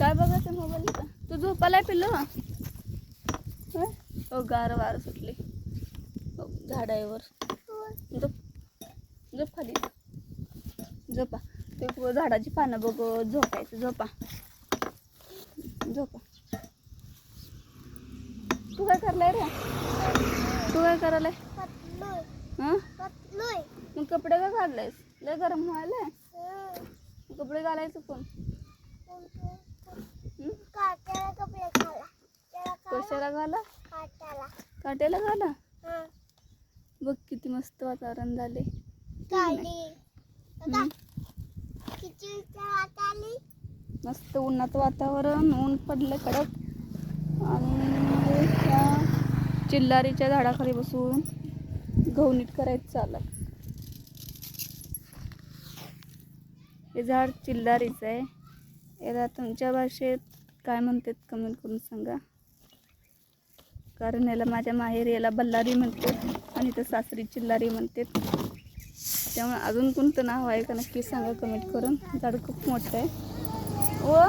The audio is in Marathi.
काय बघायचं मोबाईल का तू झोपालाय पिल्लू? हो गार वार सुटली हो झाडावर झोप. झोप खाली. झोपा. ते झाडाची पानं बघ झोपायचं. झोपा. झोपा. तू काय करलाय रे? तू काय करायलाय? हां? मग कपडे का घाललायस? लय गरम व्हायलाय. कपडे घालायचं कोण हं? कशाला घाला. काट्याला. घाला. बघ किती मस्त वातावरण झाले? मस्त उन्हाचं वातावरण ऊन पडलं कडक. आणि त्या चिल्लारीच्या झाडाखाली बसून गहू नीट करायचं चाललं. हे झाड चिल्लारीचं आहे. याला तुमच्या भाषेत काय म्हणतात कमेंट करून सांगा. कारण याला माझ्या माहेर याला बल्लारी म्हणतात आणि तर सासरी चिल्लारी म्हणतात. त्यामुळे अजून कोणतं नाव आहे का नक्की सांगा कमेंट करून. झाड खूप मोठं आहे. व